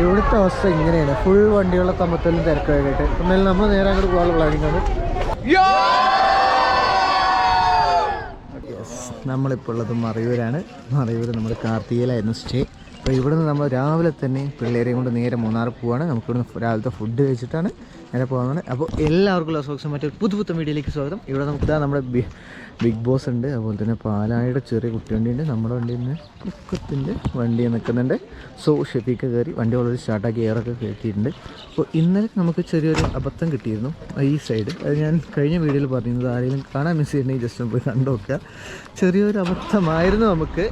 ഇവിടുത്തെ അവസ്ഥ ഇങ്ങനെയാണ്. ഫുൾ വണ്ടികളെ തമ്മത്തലും തിരക്കായിട്ട്. എന്നാലും നമ്മൾ നേരെ അങ്ങോട്ട് പോകാനുള്ള പ്ലാനിങ് ആണ്. യെസ് നമ്മളിപ്പോൾ ഉള്ളത് മറയൂരാണ്. മറയൂർ നമ്മൾ കാർത്തികയിലായിരുന്നു സ്റ്റേ അപ്പോൾ ഇവിടുന്ന് നമ്മൾ രാവിലെ തന്നെ പിള്ളേരെയും കൊണ്ട് നേരെ മൂന്നാർ പോവാണ്. നമുക്കിവിടുന്ന് രാവിലത്തെ ഫുഡ് കഴിച്ചിട്ടാണ് നേരെ പോകുന്നത് അപ്പോൾ എല്ലാവർക്കും ലോസോക്സും മറ്റൊരു പുതു പുത്തൻ വീഡിയോയിലേക്ക് സ്വാഗതം. ഇവിടെ നമുക്ക് ഇതാ നമ്മുടെ ബിഗ് ബോസ് ഉണ്ട്. അതുപോലെ തന്നെ പാലായുടെ ചെറിയ കുട്ടി ഉണ്ട് നമ്മുടെ വണ്ടിയിൽ നിന്ന് കുക്കത്തിന്റെ വണ്ടി നിൽക്കുന്നുണ്ട്. സോ ഷെഫീക്ക് കയറി വണ്ടി ഓൾറെഡി സ്റ്റാർട്ടാക്കി എയറൊക്കെ കയറ്റിയിട്ടുണ്ട്. അപ്പോൾ ഇന്നലെ നമുക്ക് ചെറിയൊരു അബദ്ധം കിട്ടിയിരുന്നു ഈ സൈഡ്. അത് ഞാൻ കഴിഞ്ഞ വീഡിയോയിൽ പറഞ്ഞിരുന്നത് ആരെങ്കിലും കാണാൻ മിസ് ചെയ്യണമെങ്കിൽ ജസ്റ്റ് പോയി കണ്ടു നോക്കുക. ചെറിയൊരു അബദ്ധമായിരുന്നു നമുക്ക്.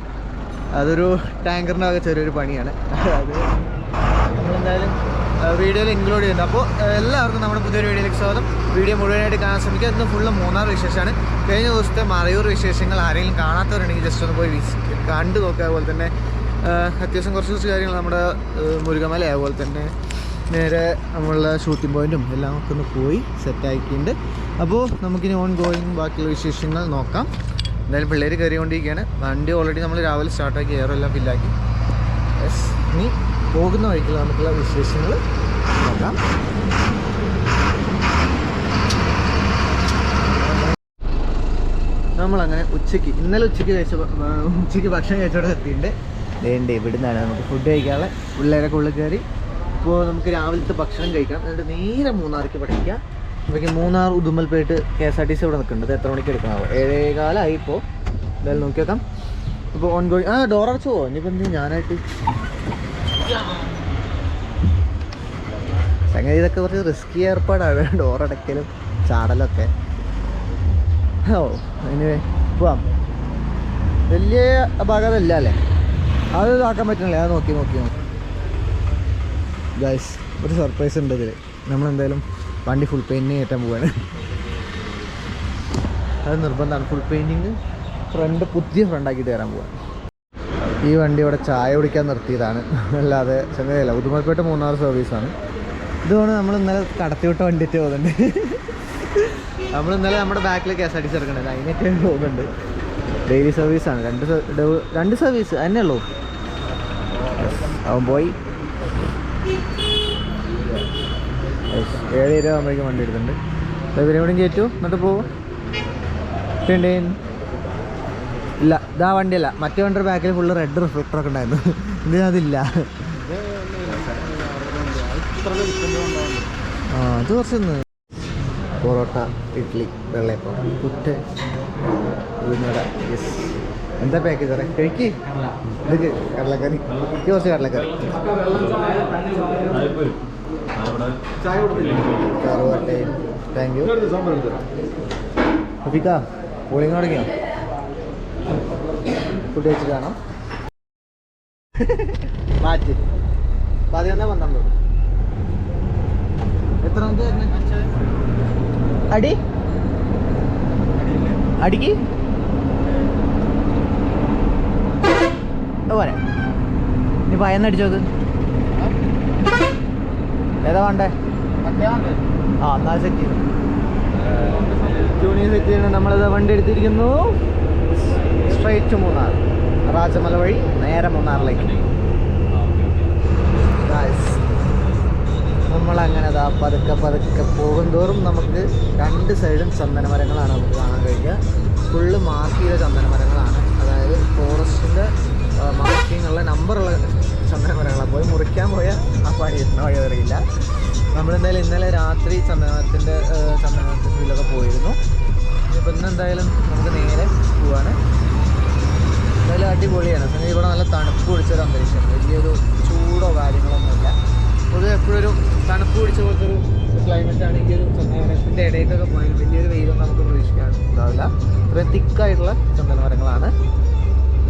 അതൊരു ടാങ്കറിനൊക്കെ ചെറിയൊരു പണിയാണ്. അത് നമ്മളെന്തായാലും വീഡിയോയിൽ ഇൻക്ലൂഡ് ചെയ്യുന്നത് അപ്പോൾ എല്ലാവർക്കും നമ്മുടെ പുതിയൊരു വീഡിയോയിലേക്ക് സ്വാഗതം. വീഡിയോ മുഴുവനായിട്ട് കാണാൻ ശ്രമിക്കുക. ഇന്ന് ഫുള്ള് മൂന്നാർ വിശേഷമാണ്. കഴിഞ്ഞ ദിവസത്തെ മറയൂർ വിശേഷങ്ങൾ ആരെങ്കിലും കാണാത്തവരുണ്ടെങ്കിൽ ജസ്റ്റ് ഒന്ന് പോയി കണ്ടു നോക്കുക. അതുപോലെ തന്നെ അത്യാവശ്യം കുറച്ച് കുറച്ച് കാര്യങ്ങൾ നമ്മുടെ മുരുകമല അതുപോലെ തന്നെ നേരെ നമ്മളുടെ ഷൂട്ടിംഗ് പോയിന്റും എല്ലാം ഒക്കെ ഒന്ന് പോയി സെറ്റ് ആക്കിയിട്ടുണ്ട് അപ്പോൾ നമുക്കിനി ഓൺ ഗോയിങ് ബാക്കിയുള്ള വിശേഷങ്ങൾ നോക്കാം. എന്തായാലും പിള്ളേർ കയറിക്കൊണ്ടിരിക്കുകയാണ്. വണ്ടി ഓൾറെഡി നമ്മൾ രാവിലെ സ്റ്റാർട്ടാക്കി എയറെല്ലാം ഫില്ലാക്കി യെസ് ഇനി പോകുന്ന വഴിക്കുള്ള നമുക്കുള്ള വിശേഷങ്ങൾ നോക്കാം. നമ്മളങ്ങനെ ഉച്ചയ്ക്ക് ഇന്നലെ ഉച്ചയ്ക്ക് കഴിച്ച ഉച്ചയ്ക്ക് ഭക്ഷണം കഴിച്ചോടെ എത്തിയിട്ടുണ്ട് വേണ്ടേ ഇവിടുന്നാണ് നമുക്ക് ഫുഡ് കഴിക്കാനുള്ള. പിള്ളേരൊക്കെ ഉള്ളിൽ കയറി. ഇപ്പോൾ നമുക്ക് രാവിലത്തെ ഭക്ഷണം കഴിക്കാം. എന്നിട്ട് നേരെ മൂന്നാർക്ക് പഠിക്കാം. അപ്പോൾ Munnar Udumalpet K S R T C ഇവിടെ നിൽക്കുന്നുണ്ട്. എത്ര മണിക്ക് എടുക്കണമാവോ ഏഴേകാലമായി ഇപ്പോൾ എന്തായാലും നോക്കി നോക്കാം. ഇപ്പോൾ ഓൺ ഗോയിങ് ആ ഡോർ പോവോ? ഇനിയിപ്പോൾ എന്ത് ഞാനായിട്ട് സംഗതി ഇതൊക്കെ കുറച്ച് റിസ്കി ഏർപ്പാടാണ്. അടക്കലും ചാടലൊക്കെ. ഓ അതിന് പോവാം. വലിയ അപാകതല്ല അല്ലേ? അത് ഇതാക്കാൻ പറ്റണില്ല അത് നോക്കി നോക്കി നോക്കി. ഗൈസ് ഒരു സർപ്രൈസ് ഉണ്ട് ഇതിൽ നമ്മളെന്തായാലും വണ്ടി ഫുൾ പെയിന്റിങ് കയറ്റാൻ പോവാണ്. അത് നിർബന്ധമാണ്. ഫുൾ പെയിന്റിങ് ഫ്രണ്ട് പുതിയ ഫ്രണ്ടാക്കിയിട്ട് കയറാൻ പോവാണ്. ഈ വണ്ടി ഇവിടെ ചായ കുടിക്കാൻ നിർത്തിയതാണ്. അല്ലാതെ സംഗതിയല്ല ഉദുമൽപേട്ട മൂന്നാർ സർവീസാണ് ഇതുകൊണ്ട് നമ്മൾ ഇന്നലെ കടത്തിവിട്ട വണ്ടിയിട്ട് പോകുന്നുണ്ട്. നമ്മൾ ഇന്നലെ നമ്മുടെ ബാക്കിൽ K S R T C ഇറക്കണത് അതിനൊക്കെ പോകുന്നുണ്ട് ഡെയിലി സർവീസാണ് രണ്ട് രണ്ട് സർവീസ് തന്നെ ഉള്ളൂ. അവൻ പോയി. ഏഴ് ഇരുപത് ആകുമ്പോഴേക്കും വണ്ടി എടുക്കുന്നുണ്ട് അപ്പോൾ ഇവരെ എവിടെയും കയറ്റു. എന്നിട്ട് ടിൻടീൻ. ഇല്ല ഇതാ വണ്ടിയല്ല. മറ്റേ വണ്ടിയുടെ ബാക്കിൽ ഫുള്ള് റെഡ് റിഫ്ലക്ടർ ഒക്കെ ഉണ്ടായിരുന്നു. അതില്ല. ആ അത് കുറച്ചൊന്ന്. പൊറോട്ട ഇഡ്ഡലി വെള്ളയപ്പം പുറ്റ് ഉഴുന്നട യെസ് എന്താ പാക്ക് സാറേ? കഴിക്ക്. ഇതൊക്കെ കടലക്കറി. എനിക്ക് കുറച്ച് കടലക്കറി. കറുവട്ടയും. താങ്ക് യു അപ്പിക്ക പോളിങ് തുടങ്ങിയോ? ഫുഡ് കഴിച്ചിട്ട് കാണാം. മാറ്റി. പതിനൊന്ന് പന്ത്രണ്ട് എത്ര അടി? അടിക്ക്? പോരെ. ഇനി പയന്നടിച്ചോ അത് ഏതാ വേണ്ടേ? ആ എന്നാ സെറ്റ് ചെയ്തു. ട്യൂണി സെറ്റ് ചെയ്യണം. നമ്മളിത് വണ്ടി എടുത്തിരിക്കുന്നു. സ്ട്രൈറ്റ് മൂന്നാർ. റാജമല വഴി നേരെ മൂന്നാറിലേക്ക്. നമ്മളങ്ങനെ അതാ പതുക്കെ പതുക്കെ പോകുന്തോറും നമുക്ക് രണ്ട് സൈഡും ചന്ദന മരങ്ങളാണ് നമുക്ക് കാണാൻ കഴിയുക. ഫുള്ള് മാർക്ക് ചെയ്ത ചന്ദനമരങ്ങളാണ് അതായത് ഫോറസ്റ്റിന്റെ മാർക്കിങ്ങുള്ള നമ്പറുള്ള ചന്ദന മരങ്ങളാണ് പോയി മുറിക്കാൻ പോയ ആ പണി എത്തുന്ന വഴി അറിയില്ല നമ്മളെന്തായാലും ഇന്നലെ രാത്രി ചന്ദനമരത്തിന്റെ ചന്ദനമരത്തിന്റെ ഇതിലൊക്കെ പോയിരുന്നു. ഇപ്പം ഇന്ന് എന്തായാലും നമുക്ക് നേരെ പോവാണ്. എന്തായാലും അടിപൊളിയാണ്. ഇവിടെ നല്ല തണുപ്പ് പിടിച്ചൊരു അന്തരീക്ഷം. വലിയൊരു ചൂടോ കാര്യങ്ങളൊന്നുമില്ല. പൊതുവെ എപ്പോഴും ഒരു തണുപ്പ് പിടിച്ച പോലത്തെ ഒരു ക്ലൈമറ്റ് ആണ് ഈ ഒരു ചന്ദനമരത്തിന്റെ ഇടയ്ക്കൊക്കെ പോയാൽ വലിയൊരു വെയിലൊന്നും നമുക്ക് പ്രതീക്ഷിക്കാൻ ഉണ്ടാവില്ല ഇത്രയും തിക്കായിട്ടുള്ള ചന്ദനമരങ്ങളാണ്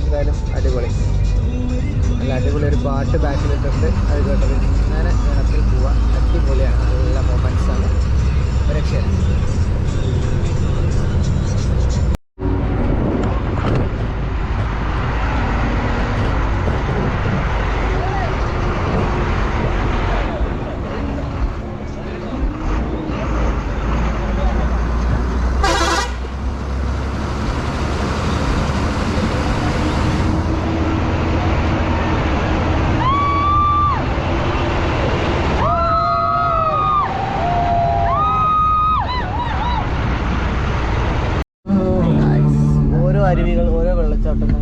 എന്തായാലും അടിപൊളി. നല്ല അടിപൊളി ഒരു പാട്ട് ബാക്കിലിട്ടുണ്ട് അത് കേട്ടത് ഇങ്ങനെ ഗണത്തിൽ പോവാം. അടിപൊളിയാണ്. നല്ല അരുവികൾ ഓരോ വെള്ളച്ചാട്ടങ്ങൾ.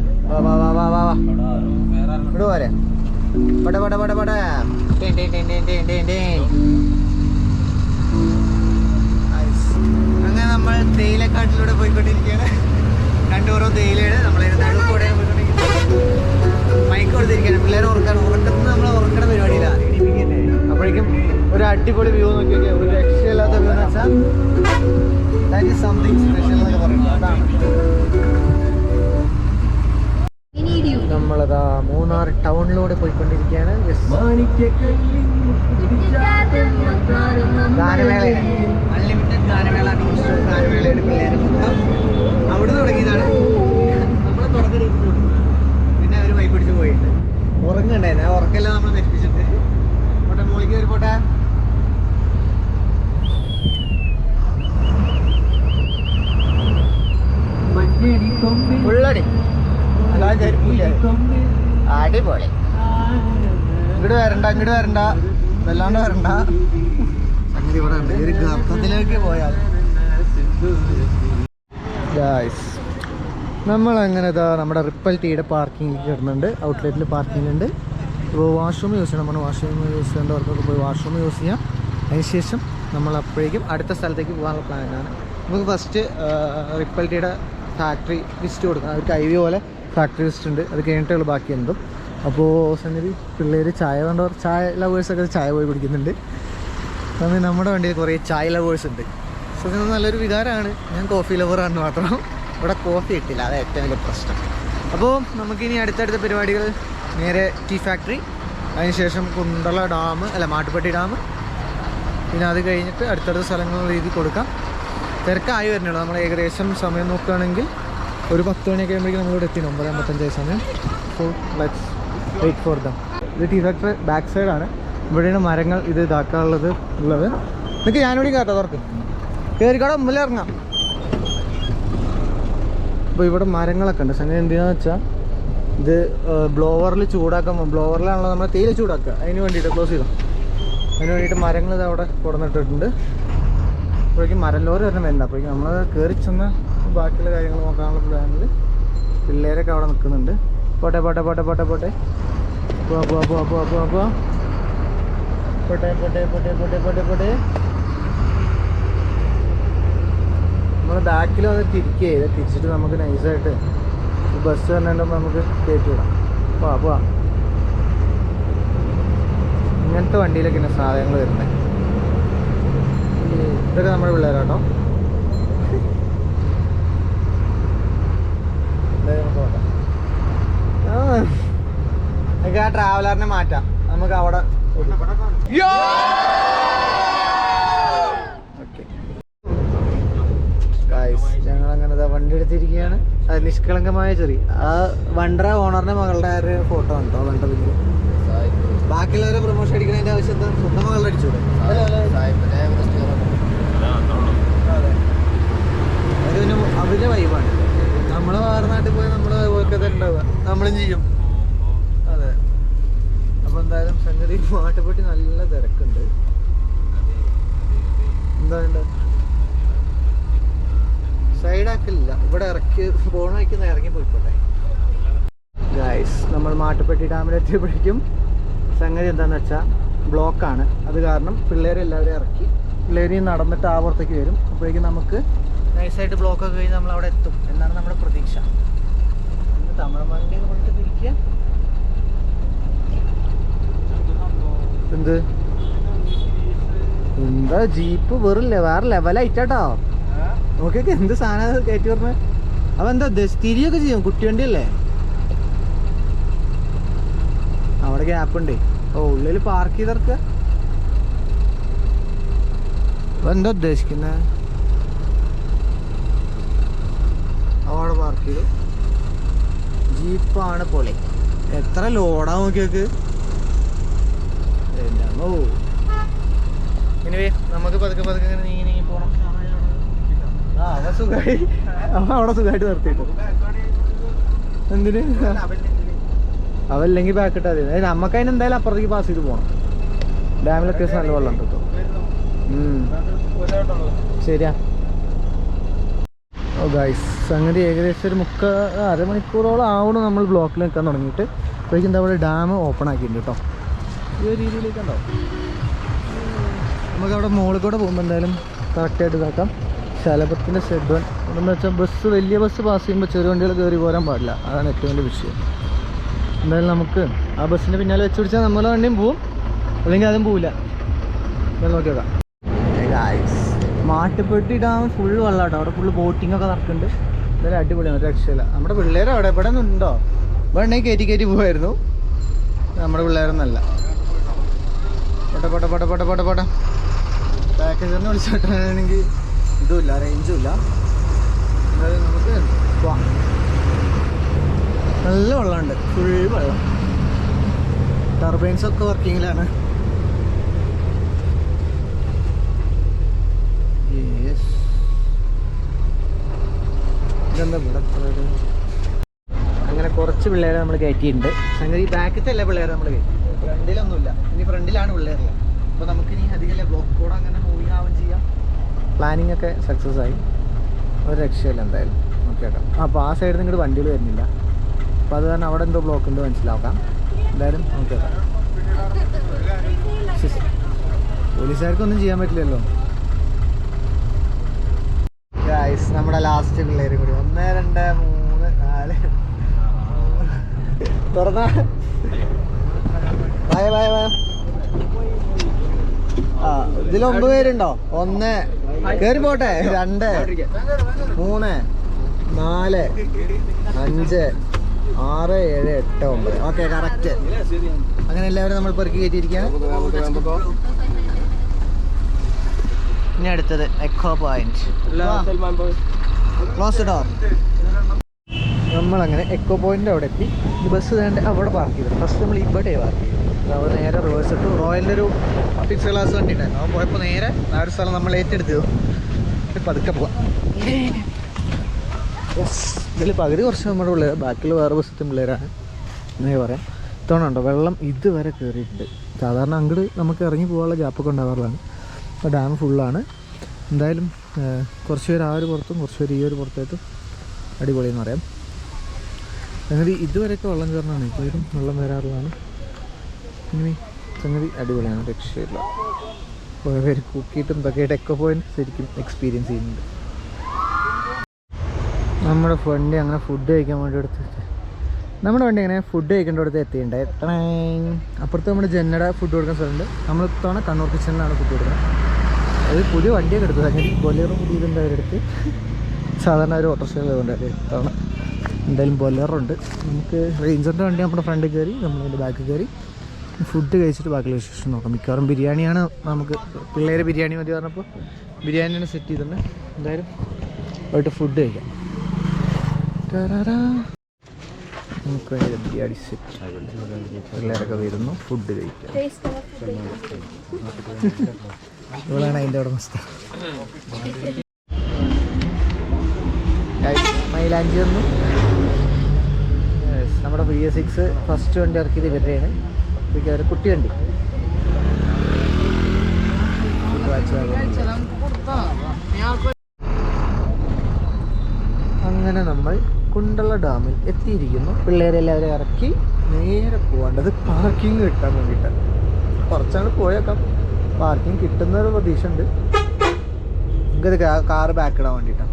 അങ്ങനെ നമ്മൾ തേയിലക്കാട്ടിലൂടെ പോയിക്കൊണ്ടിരിക്കുകയാണ്. രണ്ടോറോ തേയിലയുടെ നമ്മൾ നടുക്കൂടെ പോയിക്കൊണ്ടിരിക്കുന്നത് കൊടുത്തിരിക്കുകയാണ്. പിള്ളേരെ ഉറക്കാൻ ഉറക്കത്ത് നമ്മൾ ഉറക്കണ പരിപാടിയിലാണ് അപ്പോഴേക്കും ഒരു അടിപൊളി വ്യൂ നോക്കിയൊക്കെ ഒരു രക്ഷയില്ലാത്ത വ്യൂ എന്ന് വെച്ചാൽ ദാറ്റ് ഈസ് സംതിങ് സ്പെഷ്യൽ എന്നൊക്കെ പറയുന്നത്. അതാണ്. നമ്മളതാ മൂന്നാർ ടൗണിലൂടെ പോയിക്കൊണ്ടിരിക്കുകയാണ്. ഗാനമേളയാണ്. അൺലിമിറ്റഡ് ഗാനമേള ഗാനമേളയാണ്. പിള്ളേർ മൊത്തം അവിടെ തുടങ്ങിയതാണ് നമ്മൾ തുടങ്ങിയിട്ട് പിന്നെ അവർ വൈ പിടിച്ച് പോയിട്ട് ഉറങ്ങണ്ടായിരുന്നു ആ ഉറക്കെല്ലാം നമ്മൾ നശിപ്പിച്ചിട്ട് പോട്ടെ മോളിക്ക് കയറി പോട്ടെ ഉള്ളടി അല്ലാതെ ചരിപ്പില്ല അടിപൊളി ഇങ്ങോട്ട് വരണ്ട ഇങ്ങോട്ട് വരണ്ട. വല്ലാണ്ട് വരണ്ട. അങ്ങനെ ഇവിടെ ഉണ്ട്. ഒരു ഗർത്തത്തിലേക്ക് പോയാൽ. നമ്മൾ അങ്ങനെ ഇതാ നമ്മുടെ റിപ്പൽ ടീയുടെ പാർക്കിംഗ് കിടന്നുണ്ട്. ഔട്ട്ലെറ്റിൽ പാർക്കിംഗ് ഉണ്ട് ഇപ്പോൾ വാഷ്റൂം യൂസ് ചെയ്യണം നമ്മൾ വാഷ്റൂം യൂസ് ചെയ്യേണ്ടവർക്കൊക്കെ പോയി വാഷ്റൂം യൂസ് ചെയ്യാം. അതിനുശേഷം നമ്മൾ അപ്പോഴേക്കും അടുത്ത സ്ഥലത്തേക്ക് പോകാനുള്ള പ്ലാനാണ് നമുക്ക് ഫസ്റ്റ് റിപ്പൽ ടീയുടെ ഫാക്ടറി വിസിറ്റ് കൊടുക്കാം. അവർക്ക് ഐ വി പോലെ ഫാക്ടറി വിസിറ്റ് ഉണ്ട്. അത് കഴിഞ്ഞിട്ടുള്ള ബാക്കി എന്തും. അപ്പോൾ സംഗതി പിള്ളേർ ചായ വേണ്ടവർ ചായ ലവേഴ്സൊക്കെ ചായ പോയി പിടിക്കുന്നുണ്ട് അങ്ങനെ നമ്മുടെ വണ്ടിയിൽ കുറേ ചായ ലവേഴ്സ് ഉണ്ട്. സോ ഇത് നല്ലൊരു വികാരമാണ്. ഞാൻ കോഫി ലവറാണ് മാത്രം. ഇവിടെ കോഫി കിട്ടില്ല. അതാണ് ഏറ്റവും വലിയ പ്രശ്നം. അപ്പോൾ നമുക്കിനി അടുത്തടുത്ത പരിപാടികൾ. നേരെ ടീ ഫാക്ടറി അതിനുശേഷം കുണ്ടള ഡാം അല്ല മാട്ടുപ്പെട്ടി ഡാം. പിന്നെ അത് കഴിഞ്ഞിട്ട് അടുത്തടുത്ത സ്ഥലങ്ങൾ രീതി കൊടുക്കാം. തിരക്കായി വരുന്നുള്ളൂ നമ്മൾ ഏകദേശം സമയം നോക്കുകയാണെങ്കിൽ ഒരു പത്ത് മണിയൊക്കെ ആകുമ്പോഴേക്കും നമ്മളിവിടെ എത്തി ഒമ്പത് അമ്പത്തഞ്ചായ സമയം. So let's wait for them ഇത് ടീ ഫാക്ടറി ബാക്ക് സൈഡാണ് ഇവിടെയാണ് മരങ്ങൾ ഇത് ഇതാക്കാനുള്ളത് ഉള്ളത്. ഞാൻ ഞാനിവിടെ കേട്ടോ തുറക്ക്. കയറിക്കട മുമ്പിൽ ഇറങ്ങാം. അപ്പോൾ ഇവിടെ മരങ്ങളൊക്കെ ഉണ്ട്. സംഗതി എന്തിനാന്ന് വെച്ചാൽ ഇത് ബ്ലോവറിൽ ചൂടാക്കാൻ ബ്ലോവറിലാണല്ലോ നമ്മൾ തേയില ചൂടാക്കുക. അതിന് വേണ്ടിയിട്ട് ക്ലോസ് ചെയ്തോ. അതിന് വേണ്ടിയിട്ട് മരങ്ങൾ ഇത് അവിടെ കൊടുന്നിട്ടിട്ടുണ്ട്. അപ്പോഴേക്കും മരം ലോറി വരണം വേണ്ട. അപ്പോഴേക്കും നമ്മൾ കയറി ചെന്ന് ബാക്കിയുള്ള കാര്യങ്ങൾ നോക്കാനുള്ള പ്ലാനിൽ പിള്ളേരൊക്കെ അവിടെ നിൽക്കുന്നുണ്ട്. പോട്ടെ പോട്ടെ പോട്ടെ പോട്ടെ പോട്ടെ. പോട്ടെ പോട്ടെ പോട്ടെ പോട്ടെ പോട്ടെ പോട്ടെ. നമ്മൾ ബാക്കിൽ വന്ന് തിരിക്കുക ചെയ്ത് തിരിച്ചിട്ട് നമുക്ക് നൈസായിട്ട് ബസ് വന്നിട്ടുമ്പോൾ നമുക്ക് കയറ്റി വിടാം. പോവാ പോവാ ഇങ്ങനത്തെ വണ്ടിയിലൊക്കെ സാധനങ്ങൾ വരുന്നത് ഇതൊക്കെ നമ്മുടെ പിള്ളേരാട്ടോ. നമുക്ക് നോക്കാം. ആ. നമുക്ക് ആ ട്രാവലറിനെ മാറ്റാം. നമുക്ക് അവിടെ ഞങ്ങൾ അങ്ങനെ വണ്ടി എടുത്തിരിക്കുകയാണ്. അത് നിഷ്കളങ്കമായ ചെറി. ആ വണ്ടറ ഓണറിന്റെ മകളുടെ ഒരു ഫോട്ടോ ഉണ്ടോ വണ്ട പിന്നിൽ ബാക്കിയുള്ളവരെ പ്രൊമോഷൻ അടിക്കുന്നതിന്റെ ആവശ്യം എന്താ? സ്വന്തം മകളുടെ അടിച്ചൂടെ. അത് പിന്നെ അവരുടെ വൈബാണ് നമ്മൾ വേറെ നാട്ടിൽ പോയി നമ്മൾ തന്നെ ഉണ്ടാവുക. നമ്മളും ചെയ്യും. എന്തായാലും സംഗതി മാട്ടുപെട്ടി നല്ല തിരക്കുണ്ട്. എന്താ ഉണ്ട് സൈഡാക്കില്ല ഇവിടെ ഇറക്കി പോണ വയ്ക്കുന്ന ഇറങ്ങി പോയിക്കോട്ടെ. ഗായ്സ് നമ്മൾ മാട്ടുപ്പെട്ടി ഡാമിലെത്തിയപ്പോഴേക്കും സംഗതി എന്താന്ന് വെച്ചാൽ ബ്ലോക്കാണ് അത് കാരണം പിള്ളേരെ എല്ലാവരും ഇറക്കി. പിള്ളേർ നടന്നിട്ട് ആവർത്തേക്ക് വരും. അപ്പോഴേക്കും നമുക്ക് നൈസായിട്ട് ബ്ലോക്കൊക്കെ കഴിഞ്ഞ് നമ്മൾ അവിടെ എത്തും. എന്നാണ് നമ്മുടെ പ്രതീക്ഷ. ഇന്ന് തമിഴ് വണ്ടി കൊണ്ടിട്ട് തിരിക്കുക എന്ത്? എന്താ ജീപ്പ് വെറില്ല വേറെ ലെവലായിട്ടാട്ടോ നോക്കിയൊക്കെ എന്ത് സാധനം കയറ്റി പറഞ്ഞ? അപ്പൊ എന്താ ദസ് ചെയ്യും കുട്ടി വണ്ടി അല്ലേ അവിടെ ഗ്യാപ്പ് ഉണ്ട്. ഓ ഉള്ളിൽ പാർക്ക് ചെയ്തർക്ക് അപ്പൊ എന്താ ഉദ്ദേശിക്കുന്നത് അവിടെ പാർക്ക് ചെയ്തു. ജീപ്പാണ് പൊളി. എത്ര ലോഡാ നോക്കിയൊക്കെ. ഓ. നമുക്ക് പതുക്കെ പതുക്കെ ഇങ്ങനെ നീങ്ങി ആ അവൻ സുഖമായി അവൻ അവിടെ സുഖമായിട്ട് നിർത്തിയിട്ടു. എന്തിന്? അവല്ലെങ്കിൽ ബാക്ക് ഇട്ടാൽ മതി. നമുക്ക് അതിന് എന്തായാലും അപ്പുറത്തേക്ക് പാസ് ചെയ്ത് പോകണം ഡാമിൽ അത്യാവശ്യം നല്ല വെള്ളം ഉണ്ട് കേട്ടോ ശരിയാ. ഓ ഗൈസ് സംഗതി ഏകദേശം ഒരു മുക്ക അരമണിക്കൂറോളം ആവണം നമ്മൾ ബ്ലോക്കിൽ നിൽക്കാൻ തുടങ്ങിയിട്ട്. അപ്പോഴേക്കും എന്താ പറയുക ഡാം ഓപ്പൺ ആക്കിയിട്ടുണ്ട് കേട്ടോ ഈ ഒരു രീതിയിലേക്ക് ഉണ്ടാവും നമുക്ക് അവിടെ മുകളിൽ കൂടെ പോകുമ്പോൾ എന്തായാലും കറക്റ്റായിട്ട് ഇതാക്കാം. ശലഭത്തിന്റെ ഷെഡ് വൺ എന്താണെന്ന് വെച്ചാൽ ബസ് വലിയ ബസ് പാസ് ചെയ്യുമ്പോൾ ചെറിയ വണ്ടികൾ കയറി പോരാൻ പാടില്ല. അതാണ് ഏറ്റവും വലിയ വിഷയം. എന്തായാലും നമുക്ക് ആ ബസ്സിന്റെ പിന്നാലെ വെച്ച് പിടിച്ചാൽ നമ്മളെ വണ്ടിയും പോവും. അല്ലെങ്കിൽ അതും പോവില്ല. ഞാൻ നോക്കി നോക്കാം. മാട്ടുപ്പെട്ടി ഡാം ഫുൾ വെള്ളമാട്ടോ അവിടെ ഫുള്ള് ബോട്ടിംഗ് ഒക്കെ നടക്കുന്നുണ്ട്. എന്തായാലും അടിപൊളിയാണ്. ഒരു രക്ഷയില്ല. നമ്മുടെ പിള്ളേർ അവിടെ ഇവിടെ നിന്നുണ്ടോ? ഇവിടെ ഉണ്ടെങ്കിൽ കയറ്റി കയറ്റി പോകുമായിരുന്നു നമ്മുടെ പിള്ളേരൊന്നല്ല പോട്ടെ പോട്ടെ പോട്ടെ പോട്ടെ പോട്ടെ പോട്ടെ പാക്കേജറിനെ വിളിച്ചിട്ടാണെങ്കിൽ ഇതുമില്ല റേഞ്ചും ഇല്ല എന്തായാലും നമുക്ക് പോവാം. നല്ല വെള്ളമുണ്ട് ഫുൾ വെള്ളം. ടർബൈൻസ് ഒക്കെ വർക്കിങ്ങിലാണ്. ഇതെന്താ ഇവിടെ അങ്ങനെ കുറച്ച് പിള്ളേരെ നമ്മൾ കയറ്റിയിട്ടുണ്ട് സംഗതി ബാക്കത്തെ എല്ലാ പിള്ളേരെ നമ്മൾ കയറ്റി ഫ്രണ്ടിലൊന്നുമില്ല. ഇനി ഫ്രണ്ടിലാണ് പിള്ളേരില്ല. അപ്പോൾ നമുക്കിനി അധികം ബ്ലോക്ക് കൂടെ അങ്ങനെ മൂവിങ് ആവുകയും ചെയ്യാം. പ്ലാനിങ് ഒക്കെ സക്സസ് ആയി. ഒരു രക്ഷയില്ല എന്തായാലും. ഓക്കെ കേട്ടോ. അപ്പോൾ ആ സൈഡിൽ നിങ്ങൾ വണ്ടികൾ വരുന്നില്ല. അപ്പോൾ അത് കാരണം അവിടെ എന്തോ ബ്ലോക്ക് ഉണ്ട് മനസ്സിലാക്കാം. എന്തായാലും ഓക്കെ കേട്ടോ. പോലീസുകാർക്കൊന്നും ചെയ്യാൻ പറ്റില്ലല്ലോ. ഗായ്സ് നമ്മുടെ ലാസ്റ്റ് പിള്ളേരും കൂടി. ഒന്ന് രണ്ട് മൂന്ന് നാല്. തുറന്ന. വായ വായ വായ. ആ ഇതിൽ ഒമ്പത് പേരുണ്ടോ? ഒന്ന്. കേറി പോട്ടെ. രണ്ട്. മൂന്ന്. നാല്. അഞ്ച്. ആറ് ഏഴ് എട്ട് ഒമ്പത്. Okay correct. അങ്ങനെ എല്ലാവരും നമ്മൾ പെറുക്കി കയറ്റിയിരിക്കുകയാണ് ഇനി അടുത്തത് എക്കോ പോയിന്റ്. ക്ലോസ് ഡോർ നമ്മളങ്ങനെ എക്കോ പോയിന്റ് അവിടെ എത്തി. ബസ് വേണ്ട അവിടെ പാർക്ക് ചെയ്തു. ഫസ്റ്റ് നമ്മൾ ഇവിടെ പാർക്ക് ചെയ്തു. അവിടെ നേരെ റിവേഴ്സ് ഇട്ടു. റോയലിന്റെ ഒരു പിക്സ് ഗ്ലാസ് വണ്ടി ഉണ്ടായിരുന്നു അവൻ പോയപ്പോൾ നേരെ ആ ഒരു സ്ഥലം നമ്മൾ ഏറ്റെടുത്തു. പതുക്കെ പോവാം. ഇതിൽ പകുതി കുറച്ച് നമ്മുടെ പിള്ളേർ ബാക്കിയുള്ള വേറെ ബസ്സത്തെ പിള്ളേരാണ്. എന്നേ പറയാം. തോന്നുന്നുണ്ടോ വെള്ളം ഇതുവരെ കയറിയിട്ടുണ്ട് സാധാരണ അങ്ങോട്ട് നമുക്ക് ഇറങ്ങി പോകാനുള്ള ഗ്യാപ്പൊക്കെ ഉണ്ടാവാറുള്ളതാണ്. അപ്പോൾ ഡാം ഫുള്ളാണ് എന്തായാലും കുറച്ച് പേര് ആ ഒരു പുറത്തും കുറച്ച് പേര് ഈ ഒരു പുറത്തായിട്ടും അടിപൊളിയെന്ന് പറയാം. അങ്ങനെ ഇതുവരെയൊക്കെ വെള്ളം കയറണമാണ് ഇപ്പോഴും വെള്ളം വരാറുള്ളതാണ്. ഇനി സംഗതി അടിപൊളിയാണ് രക്ഷയില്ല. കുറേ പേര് കുക്കിയിട്ടും തൊക്കെയായിട്ട് എക്കോ പോയിന്റ് ശരിക്കും എക്സ്പീരിയൻസ് ചെയ്യുന്നുണ്ട്. നമ്മുടെ ഫ്രണ്ട് അങ്ങനെ ഫുഡ് കഴിക്കാൻ വേണ്ടി എടുത്ത് നമ്മുടെ വണ്ടി അങ്ങനെ ഫുഡ് കഴിക്കേണ്ട അടുത്ത് എത്തിയിട്ടുണ്ടായി അപ്പുറത്ത് നമ്മുടെ ജന്നട ഫുഡ് കൊടുക്കാൻ സ്ഥലമുണ്ട്. നമ്മൾ ഇത്തവണ കണ്ണൂർ കിച്ചണിലാണ് ഫുഡ് കൊടുക്കുന്നത്. അത് പുതിയ വണ്ടിയൊക്കെ എടുത്തത്. അങ്ങനെ ബൊലേറോ പുതിയതുണ്ട് അവരെടുത്ത് സാധാരണ ഒരു ഓട്ടോറിക്ഷ തവണ എന്തായാലും ബൊലേറുണ്ട് നമുക്ക് റേഞ്ചറിന്റെ വണ്ടി നമ്മുടെ ഫ്രണ്ട് കയറി നമ്മളതിന്റെ ബാക്ക് കയറി. ഫുഡ് കഴിച്ചിട്ട് ബാക്കിയുള്ള വിശേഷം നോക്കാം. മിക്കവാറും ബിരിയാണിയാണ് നമുക്ക് പിള്ളേർ ബിരിയാണി മതി പറഞ്ഞപ്പോൾ ബിരിയാണിയാണ് സെറ്റ് ചെയ്തിട്ടുണ്ട്. എന്തായാലും പോയിട്ട് ഫുഡ് കഴിക്കാം. നമുക്ക് ബിരിയാണി സെറ്റ് പിള്ളേരൊക്കെ വരുന്നു ഫുഡ് കഴിക്കാം. ഇവളാണ് അതിന്റെ ഉടമസ്ഥ മൈലാഞ്ചി വന്നു. നമ്മുടെ പി എസ് സിക്സ് ഫസ്റ്റ് വണ്ടി ഇറക്കിയത് ഇവരുടെയാണ്. അവരുടെ കുട്ടി വണ്ടി അങ്ങനെ നമ്മൾ കുണ്ടള ഡാമിൽ എത്തിയിരിക്കുന്നു. പിള്ളേരെല്ലാവരും ഇറക്കി നേരെ പോകേണ്ടത് പാർക്കിംഗ് കിട്ടാൻ വേണ്ടിയിട്ടാണ് കുറച്ചാണ് പോയേക്കാം. പാർക്കിംഗ് കിട്ടുന്ന ഒരു പ്രതീക്ഷ ഉണ്ട് നമുക്കത് കാറ് ബാക്ക് ഇടാൻ വേണ്ടിയിട്ടാണ്.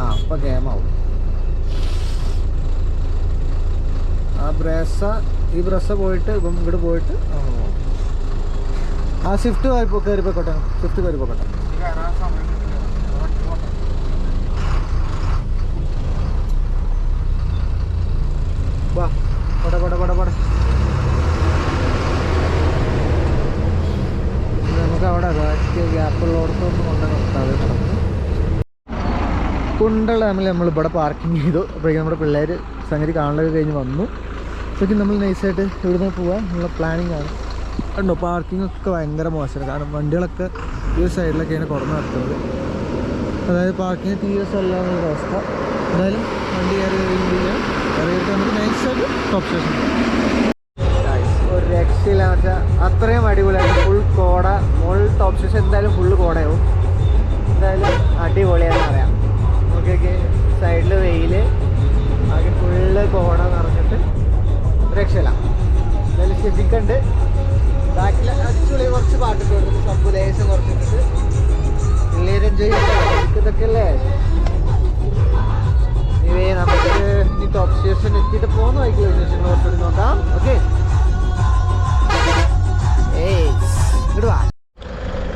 ആ അപ്പോൾ ഗെയിമാവും ആ ബ്രേസ ഈ ബ്രസ പോയിട്ട് ഇപ്പം ഇങ്ങോട്ട് പോയിട്ട് ആ. സ്വിഫ്റ്റ് കയറി പോയിക്കോട്ടെ സ്വിഫ്റ്റ് കയറി പോയിക്കോട്ടെ വാ പട പോട്ടെ നമുക്ക് അവിടെ കുണ്ടള നമ്മൾ ഇവിടെ പാർക്കിംഗ് ചെയ്തു. അപ്പോഴേക്കും നമ്മുടെ പിള്ളേർ സംഗതി കാണലൊക്കെ കഴിഞ്ഞ് വന്നു. അപ്പോഴേക്കും നമ്മൾ നൈസായിട്ട് ഇവിടുന്ന് പോകാൻ ഉള്ള പ്ലാനിങ് ആണ്. കണ്ടോ പാർക്കിംഗ് ഒക്കെ ഭയങ്കര മോശമാണ്. കാരണം വണ്ടികളൊക്കെ ഈ ഒരു സൈഡിലൊക്കെയാണ് കുറഞ്ഞു നടക്കുന്നത്. അതായത് പാർക്കിംഗ് തീരെ സ്ഥലമില്ല എന്നുള്ള അവസ്ഥ. എന്തായാലും വണ്ടി കയറി കഴിയുമ്പോൾ കയറിയിട്ട് നമുക്ക് നൈസായിട്ട് ടോപ്പ് സ്റ്റേഷൻ ഒരു രക്ഷയില്ല വെച്ചാൽ അത്രയും അടിപൊളിയാണ് ഫുൾ കോട മുകൾ ടോപ്പ് സ്റ്റേഷൻ എന്തായാലും ഫുള്ള് കോടയാവും. എന്തായാലും അടിപൊളിയാണെന്ന് പറയാം. ഓക്കെ ഓക്കെ സൈഡിൽ വെയിൽ ആകെ ഫുള്ള് കോട നിറഞ്ഞിട്ട് രക്ഷയില്ല. എന്തായാലും ഷെഫിക്കുണ്ട് ബാക്കിൽ അടിച്ചുള്ള കുറച്ച് പാട്ടിട്ട് ഉണ്ട് ലേശം കുറച്ചിട്ട് പിള്ളേർ എൻജോയ് ഇതൊക്കെ അല്ലേ നമുക്ക് ഇനി ടോപ്പ് സ്റ്റേഷൻ എത്തിയിട്ട് പോകുന്ന വൈകിട്ട് സ്റ്റേഷൻ കുറച്ചുകൂടി നോക്കാം. ഓക്കെ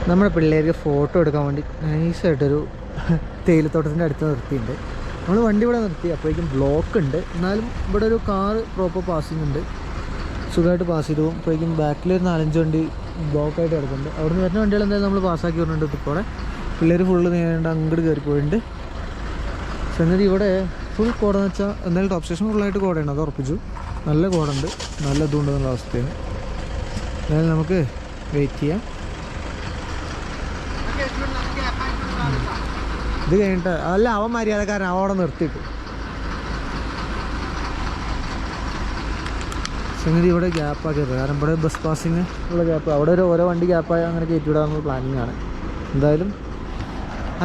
നമ്മുടെ പിള്ളേർക്ക് ഫോട്ടോ എടുക്കാൻ വേണ്ടി നൈസായിട്ടൊരു തേയിലത്തോട്ടത്തിന്റെ അടുത്ത് നിർത്തിയിട്ടുണ്ട്. നമ്മൾ വണ്ടി ഇവിടെ നിർത്തി അപ്പോഴേക്കും ബ്ലോക്ക് ഉണ്ട്. എന്നാലും ഇവിടെ ഒരു കാറ് പ്രോപ്പർ പാസിംഗ് ഉണ്ട്. സുഖമായിട്ട് പാസ് ചെയ്തു. പോകും അപ്പോഴേക്കും ബാക്കിൽ ഒരു നാലഞ്ച് വണ്ടി ബ്ലോക്കായിട്ട് കിടക്കുന്നുണ്ട് അവിടെ നിന്ന് വരുന്ന വണ്ടികൾ എന്തായാലും നമ്മൾ പാസ്സാക്കി വരുന്നുണ്ട് ഇപ്പോഴെ പിള്ളേർ ഫുള്ള് നേരിട്ട് അങ്ങോട്ട് കയറി പോയിട്ടുണ്ട് സംഗതി ഇവിടെ ഫുൾ കോടെന്ന് വെച്ചാൽ എന്തായാലും ടോപ്പ് സ്റ്റേഷൻ ഫുള്ളായിട്ട് കോടയാണ്. അത് ഉറപ്പിച്ചു. നല്ല കോടുണ്ട്. നല്ല ഇതുണ്ടെന്നുള്ള അവസ്ഥയാണ്. എന്തായാലും നമുക്ക് വെയിറ്റ് ചെയ്യാം. ഇത് കഴിഞ്ഞിട്ട് അല്ല അവൻ മര്യാദക്കാരൻ അവിടെ നിർത്തിയിട്ടു. സംഗതി ഇവിടെ ഗ്യാപ്പ് ആക്കിയത് കാരണം ഇവിടെ ബസ് പാസിങ് ഉള്ള ഗ്യാപ്പ് അവിടെ ഒരു ഓരോ വണ്ടി ഗ്യാപ്പായി അങ്ങനെ കയറ്റിവിടാനുള്ള പ്ലാനിങ് ആണ്. എന്തായാലും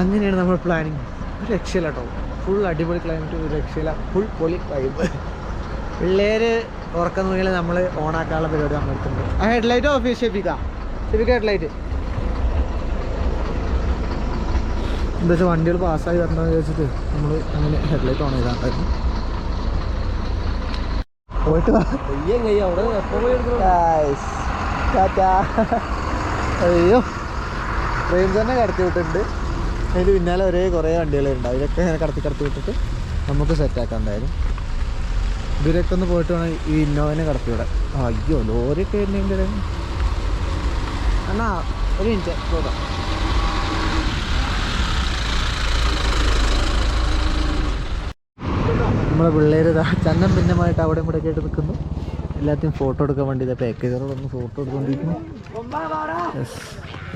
അങ്ങനെയാണ് നമ്മുടെ പ്ലാനിങ് ഒരു രക്ഷയില്ല കേട്ടോ. ഫുൾ അടിപൊളി ക്ലൈമറ്റ് ഒരു രക്ഷയില്ല. ഫുൾ പൊളി വൈബ് പിള്ളേര് ഉറക്കം നോക്കിയാൽ നമ്മൾ ഓണാക്കാനുള്ള പരിപാടി നമ്മൾ എടുത്തിട്ടുണ്ട് ആ ഹെഡ്ലൈറ്റ് ഓഫ് ഷെപ്പിക്കാം ഷെഫിക്ക ഹെഡ്ലൈറ്റ് എന്താ വെച്ചാൽ വണ്ടികൾ പാസ്സായി വരണമെന്ന് വിചാരിച്ചിട്ട് നമ്മൾ അങ്ങനെ ഹെഡ്ലൈറ്റ് ഓൺ ചെയ്താണ്ടായിരുന്നു. പോയിട്ട്. അയ്യോ ട്രെയിൻ തന്നെ കടത്തി വിട്ടിട്ടുണ്ട്. അതിന് പിന്നാലെ ഒരേ കുറേ വണ്ടികളുണ്ട്. അതിലൊക്കെ ഇങ്ങനെ കടത്തി കടത്തി വിട്ടിട്ട് നമുക്ക് സെറ്റാക്കാം എന്തായാലും. ഇതിലൊക്കെ ഒന്ന് പോയിട്ട് വേണം ഈ ഇന്നോവനെ കടത്തി വിടാൻ. അയ്യോ ലോറിയൊക്കെ എന്നാ ഒരു മിനിറ്റ് പോകാം. നമ്മളെ പിള്ളേർ ചന്നം ഭിന്നമായിട്ട് അവിടെ ഇവിടെ ആയിട്ട് നിൽക്കുന്നു. എല്ലാത്തിനും ഫോട്ടോ എടുക്കാൻ വേണ്ടി ഇതാ പാക്കേജറോടൊന്ന് ഫോട്ടോ എടുത്തുകൊണ്ടിരിക്കുന്നു.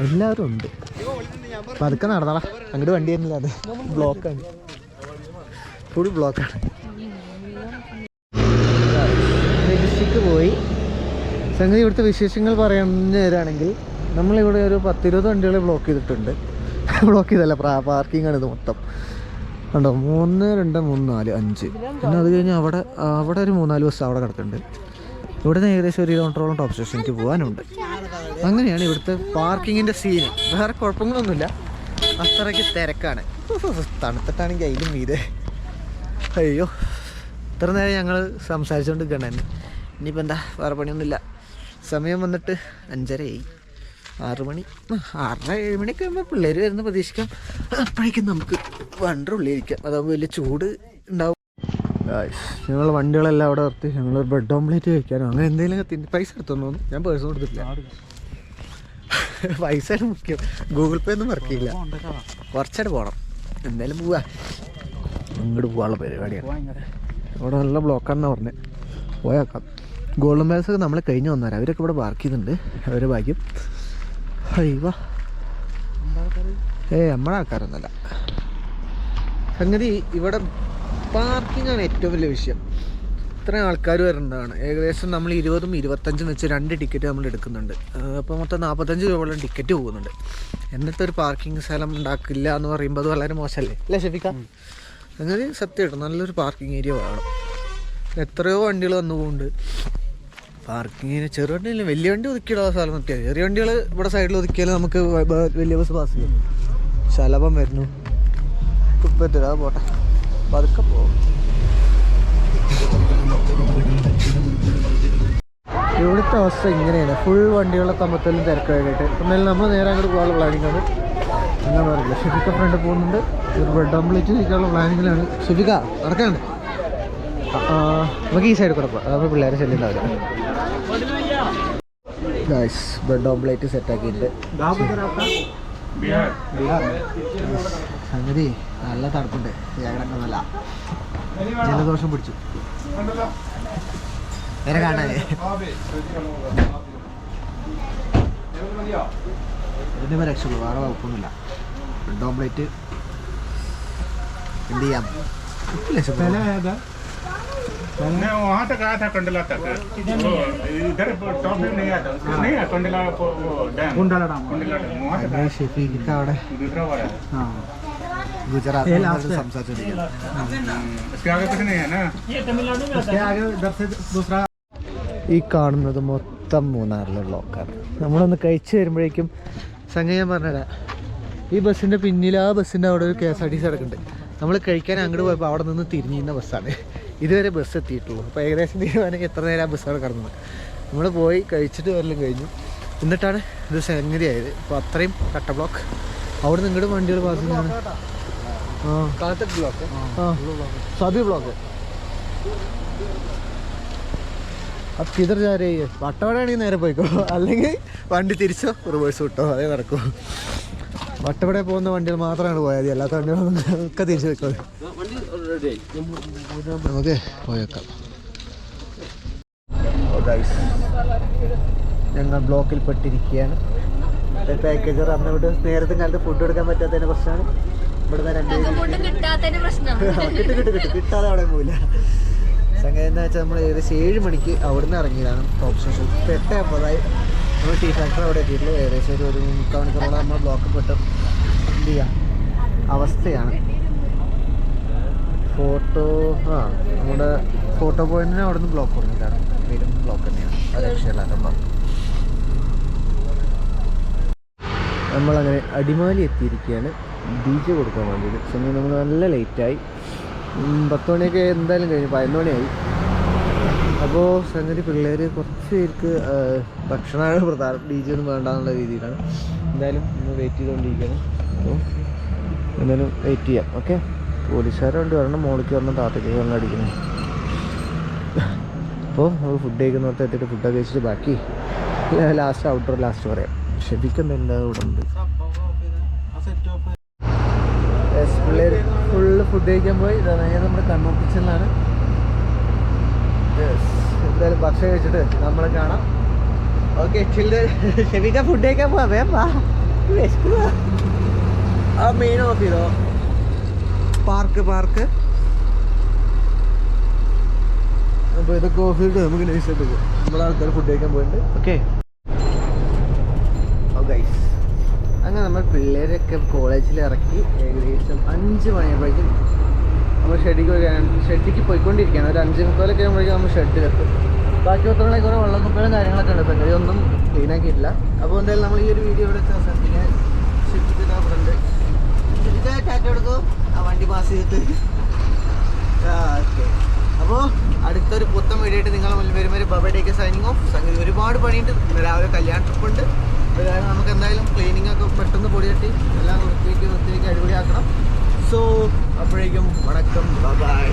എല്ലാവരും ഉണ്ട്. അപ്പം അതൊക്കെ നടന്നടാ. അങ്ങോട്ട് വണ്ടി വരുന്നില്ല അത്. ബ്ലോക്കാണ് ഫുൾ ബ്ലോക്കാണ് മെജസ്റ്റിക്ക് പോയി. സംഗതി ഇവിടുത്തെ വിശേഷങ്ങൾ പറയുന്ന നേരാണെങ്കിൽ നമ്മളിവിടെ ഒരു പത്തിരുപത് വണ്ടികളെ ബ്ലോക്ക് ചെയ്തിട്ടുണ്ട്. ബ്ലോക്ക് ചെയ്തല്ല പാർക്കിംഗ് ആണ് ഇത് മൊത്തം. കണ്ടോ? മൂന്ന് രണ്ട് മൂന്ന് നാല് അഞ്ച്. പിന്നെ അത് കഴിഞ്ഞ് അവിടെ അവിടെ ഒരു മൂന്നാൽ ബസ് അവിടെ കിടക്കുന്നുണ്ട്. ഇവിടെ നിന്ന് ഏകദേശം ഒരു കിലോമീറ്ററോളം ടോപ്പ് സ്റ്റേഷനിലേക്ക് പോകാനുണ്ട്. അങ്ങനെയാണ് ഇവിടുത്തെ പാർക്കിങ്ങിന്റെ സീന് വേറെ കുഴപ്പങ്ങളൊന്നുമില്ല. അത്രയ്ക്ക് തിരക്കാണ്. തണുത്തിട്ടാണെങ്കിൽ അതിലും മീതെ അയ്യോ. ഇത്ര നേരം ഞങ്ങൾ സംസാരിച്ചുകൊണ്ട് നിൽക്കണേ ഇനിയിപ്പോൾ എന്താ? വേറെ പണിയൊന്നുമില്ല. സമയം വന്നിട്ട് അഞ്ചരയായി. ആറ് മണി. ആറര ഏഴ് മണിയൊക്കെ ആകുമ്പോൾ പിള്ളേർ വരുന്ന പ്രതീക്ഷിക്കാം. അപ്പോഴേക്കും നമുക്ക് വണ്ടർ ഉള്ളിലിരിക്കാം. അതാകുമ്പോൾ വലിയ ചൂട് ഉണ്ടാവും. ഞങ്ങൾ വണ്ടികളെല്ലാം അവിടെ നിർത്തി. ഞങ്ങൾ ബ്രെഡ് ഓംലേറ്റ് കഴിക്കാനോ അങ്ങനെ എന്തെങ്കിലും തിന്ന്. പൈസ എടുത്തോന്നു തോന്നുന്നു. ഞാൻ പേഴ്സ് കൊടുത്തില്ല പൈസ മുഖ്യം. ഗൂഗിൾ പേ ഒന്നും വർക്ക് ചെയ്യില്ല. കുറച്ചായിട്ട് പോകണം എന്തായാലും പോവാ. അങ്ങോട്ട് പോകാനുള്ള പരിപാടിയാണ്. അവിടെ നല്ല ബ്ലോക്കാണെന്നാണ് പറഞ്ഞത് പോയേക്കാം. ഗോൾഡൻ ബാൽസ് ഒക്കെ നമ്മൾ കഴിഞ്ഞ് വന്നാൽ അവരൊക്കെ ഇവിടെ പാർക്ക് ചെയ്തിട്ടുണ്ട്. അവരെ ഭാഗ്യം. അയ്യവ ഏ നമ്മളെ ആൾക്കാരൊന്നല്ല സംഗതി ഇവിടെ പാർക്കിംഗ് ആണ് ഏറ്റവും വലിയ വിഷയം. ഇത്രയും ആൾക്കാർ വരേണ്ടതാണ് ഏകദേശം നമ്മൾ ഇരുപതും ഇരുപത്തഞ്ചും വെച്ച് രണ്ട് ടിക്കറ്റ് നമ്മൾ എടുക്കുന്നുണ്ട്. അപ്പോൾ മൊത്തം നാൽപ്പത്തഞ്ച് രൂപയോളം ടിക്കറ്റ് പോകുന്നുണ്ട്. എന്നിട്ട് ഒരു പാർക്കിംഗ് സ്ഥലം ഉണ്ടാക്കില്ല എന്ന് പറയുമ്പോൾ അത് വളരെ മോശമല്ലേ? അല്ലേ ഷെഫിക്ക അങ്ങനെ സത്യമായിട്ടും നല്ലൊരു പാർക്കിംഗ് ഏരിയ വേണം. എത്രയോ വണ്ടികൾ വന്നു പോകുന്നുണ്ട്. പാർക്കിങ്ങിന് ചെറു വണ്ടിയില്ല വലിയ വണ്ടി ഒതുക്കിയിടാൻ സ്ഥലം നിർത്തിയാൽ ചെറിയ വണ്ടികൾ ഇവിടെ സൈഡിൽ ഒതുക്കിയാൽ നമുക്ക് വലിയ ബസ് പാസ് ചെയ്യും. ശലഭം വരുന്നു. കുപ്പത്തില്ല പോട്ടെ. പതുക്കെ പോകും ഇവിടുത്തെ അവസ്ഥ ഇങ്ങനെയാണ്. ഫുൾ വണ്ടികളെ തമ്മത്തലും തിരക്കായിട്ട്. എന്നാലും നമ്മൾ നേരെ അങ്ങോട്ട് പോകാനുള്ള പ്ലാനിങ്ങാണ് എന്താ ഷിഫിക്ക ഷെഫിക്ക ഫ്രണ്ട് പോകുന്നുണ്ട്. ഒരു ബ്രെഡ് ഓംലേറ്റ് കഴിക്കാനുള്ള പ്ലാനിങ്ങിലാണ് ഷെഫിക്ക നടക്കാണ്ട് നമുക്ക് ഈ സൈഡ് കൂടെ പോകാം പിള്ളേരെ ശല്യം ഉണ്ടാവില്ല. ഗൈസ് ബ്രെഡ് ഓംപ്ലേറ്റ് സെറ്റ് ആക്കിയിട്ടുണ്ട് സംഗതി നല്ല തണുപ്പുണ്ട്. ഏകടക്കം നല്ല ജലദോഷം പിടിച്ചു. നേരെ കാണാനേ ഇതിന് രക്ഷപ്പെടും. വേറെ കുഴപ്പമൊന്നുമില്ല. ബ്രെഡ് ഓംലേറ്റ് എന്ത് ചെയ്യാം? രക്ഷപ്പെടും. मैं वहाँ तक आया था कंडला तक वो इधर टॉप व्यू नहीं आता उसका नहीं है कंडला वो वो dam Kundla dam Kandla dam वहाँ तक आया ഷെഫീഖ് അവിടെ दूसरा वाला है हाँ ഗുജറാത്ത് സംസാരിച്ചോണ്ടിരിക്കുന്നത് उसके आगे कुछ नहीं है ना उसके आगे इधर से दूसरा ഈ കാണുന്നത് മൊത്തം മൊത്തം മൂന്നാറിലെ ബ്ലോക്കാണ് നമ്മളൊന്ന് കഴിച്ച് വരുമ്പോഴേക്കും സംഗതി ഞാൻ പറഞ്ഞുതരാം ഈ ബസ്സിൻ്റെ പിന്നിൽ ആ ബസ്സിൻ്റെ അവിടെ ഒരു K S R T C കിടക്കുന്നുണ്ട് നമ്മൾ കഴിക്കാൻ അങ്ങോട്ട് പോയപ്പോൾ അവിടെ നിന്ന് തിരിഞ്ഞിരുന്ന ബസ്സാണ് ഇതുവരെ ബസ് എത്തിയിട്ടുള്ളൂ. അപ്പോൾ ഏകദേശം തീരുമാനം എത്ര നേരം ആ ബസ്സാണ് കടന്നത്. നമ്മൾ പോയി കഴിച്ചിട്ട് വരലും കഴിഞ്ഞു. എന്നിട്ടാണ് ഇത് സംഗതിയായത് അപ്പോൾ അത്രയും കട്ട ബ്ലോക്ക് അവിടെ നിങ്ങളുടെ വണ്ടികൾ പാസ് ചെയ്യുന്നതാണ് സബി ബ്ലോക്ക് അത് കിതർ വട്ടവടയാണെങ്കിൽ നേരെ പോയിക്കോ. അല്ലെങ്കിൽ വണ്ടി തിരിച്ചോ റിവേഴ്സ് വിട്ടോ. അതേ നടക്കുമോ വട്ടവട പോകുന്ന വണ്ടികൾ മാത്രമാണ് പോയത് അല്ലാത്ത വണ്ടികളൊക്കെ തിരിച്ചു പോയിക്കോളൂ. നമുക്ക് പോയേക്കാം ഞങ്ങൾ ബ്ലോക്കിൽ പെട്ടിരിക്കുകയാണ്. പാക്കേജർ അന്ന് ഇവിടെ നേരത്തെ കാലത്ത് ഫുഡ് എടുക്കാൻ പറ്റാത്തതിന്റെ പ്രശ്നമാണ്. ഇവിടുന്ന് രണ്ട് ഫുഡ് കിട്ടാത്തതിന്റെ പ്രശ്നം കിട്ടും കിട്ടും കിട്ടും. കിട്ടാതെ അവിടെ പോവില്ല. സംഗതി എന്താ വെച്ചാൽ നമ്മൾ ഏകദേശം ഏഴ് മണിക്ക് അവിടുന്ന് ഇറങ്ങിയതാണ് ടോപ്പ് സ്റ്റേഷൻ ഇപ്പോൾ എട്ട് അമ്പതായി. നമ്മൾ ടീ ഫാക്ടറി അവിടെ എത്തിയിട്ടുള്ളൂ. ഏകദേശം ഒരു ഒരു മുക്കാൽ മണിക്കൂറോളം നമ്മൾ ബ്ലോക്കിൽ പെട്ട് എന്ത് ചെയ്യുക അവസ്ഥയാണ്. ഫോട്ടോ ആ നമ്മുടെ ഫോട്ടോ പോയിന്റിന് അവിടെ നിന്ന് ബ്ലോക്ക് കൊടുത്തിട്ടാണ്. പേരും ബ്ലോക്ക് തന്നെയാണ്. രക്ഷയില്ലാത്ത ബ്ലോക്ക് നമ്മളങ്ങനെ അടിമാലി എത്തിയിരിക്കുകയാണ്. ജെ കൊടുക്കാൻ വേണ്ടിയിട്ട്. സമയം നമ്മൾ നല്ല ലേറ്റായി പത്ത് മണിയൊക്കെ എന്തായാലും കഴിഞ്ഞു പതിനൊന്ന് മണിയായി. അപ്പോൾ സംഗതി പിള്ളേർ കുറച്ച് പേർക്ക് ഭക്ഷണമാണ് പ്രധാനം. ജെ ഒന്നും വേണ്ട എന്നുള്ള രീതിയിലാണ്. എന്തായാലും ഒന്ന് വെയിറ്റ് ചെയ്തുകൊണ്ടിരിക്കുകയാണ് അപ്പോൾ എന്തായാലും വെയിറ്റ് ചെയ്യാം. ഓക്കെ പോലീസുകാരെ കൊണ്ട് വരണം മോളിക്ക് വരണം താത്തയ്ക്ക് വരണം അടിക്കണം അപ്പോൾ നമ്മൾ ഫുഡ് കഴിക്കുന്നിടത്ത് എത്തിയിട്ട് ഫുഡൊക്കെ കഴിച്ചിട്ട് ബാക്കി ലാസ്റ്റ് ഔട്ടർ ലാസ്റ്റ് പറയാം. ഷെബിക്ക് എന്താ ഇവിടെ ഉണ്ട് പിള്ളേർ ഫുള്ള് ഫുഡ് കഴിക്കാൻ പോയി. ഇതായത് നമ്മുടെ കണ്ണൂർ കിച്ചണിലാണ് എന്തായാലും ഭക്ഷണം കഴിച്ചിട്ട് നമ്മളെ കാണാം. ഓക്കെ ഷെബിക്ക ഫുഡ് കഴിക്കാൻ പോവാ. വേം. ആ മെയിൻ ഓഫ് ചെയ്തോ പാർക്ക് പാർക്ക്. അപ്പോൾ ഇതൊക്കെ ഓഫ് ചെയ്തിട്ട് നമുക്ക് നൈസായിട്ട് ആയിട്ട് നമ്മുടെ ആൾക്കാർ ഫുഡ് കഴിക്കാൻ പോയിട്ടുണ്ട്. ഓക്കെ ഗൈസ് അങ്ങനെ നമ്മൾ പിള്ളേരൊക്കെ കോളേജിൽ ഇറക്കി ഏകദേശം അഞ്ച് മണിയാകുമ്പോഴേക്കും നമ്മൾ ഷെഡിക്ക് ഷെഡിക്ക് പോയിക്കൊണ്ടിരിക്കുകയാണ്. ഒരു അഞ്ച് മുക്കാലൊക്കെ ആകുമ്പോഴേക്കും നമ്മൾ ഷെഡിലെത്തും ബാക്കി പത്രങ്ങളെ കുറേ വെള്ളക്കുപ്പകളും കാര്യങ്ങളൊക്കെ ഉണ്ട് സംഗതി ഒന്നും ക്ലീനാക്കിയിട്ടില്ല അപ്പോൾ എന്തായാലും നമ്മൾ ഈ ഒരു വീഡിയോ ഇവിടെ വെച്ച് അവസാനിപ്പിക്കാൻ ഷെഡിക്ക് ഫ്രണ്ട് ഷെഡിക്ക് ടാറ്റ ആ വണ്ടി പാസ് ചെയ്തിട്ട്. ഓക്കെ അപ്പോൾ അടുത്തൊരു പുത്തൻ വീഡിയോ ആയിട്ട് നിങ്ങൾ മുന്നിൽ വരും. വരെ ബബഡേക്ക് സൈനിങ് ഓഫ് സംഗതി ഒരുപാട് പണിയുണ്ട്. രാവിലെ കല്യാണ ട്രിപ്പുണ്ട് കാരണം നമുക്ക് എന്തായാലും ക്ലീനിങ് ഒക്കെ പെട്ടെന്ന് പൊടി തട്ടി എല്ലാം വൃത്തിയാക്കി വൃത്തിയാക്കി അടിപൊളിയാക്കണം. സോ അപ്പോഴേക്കും വണക്കം. ബൈ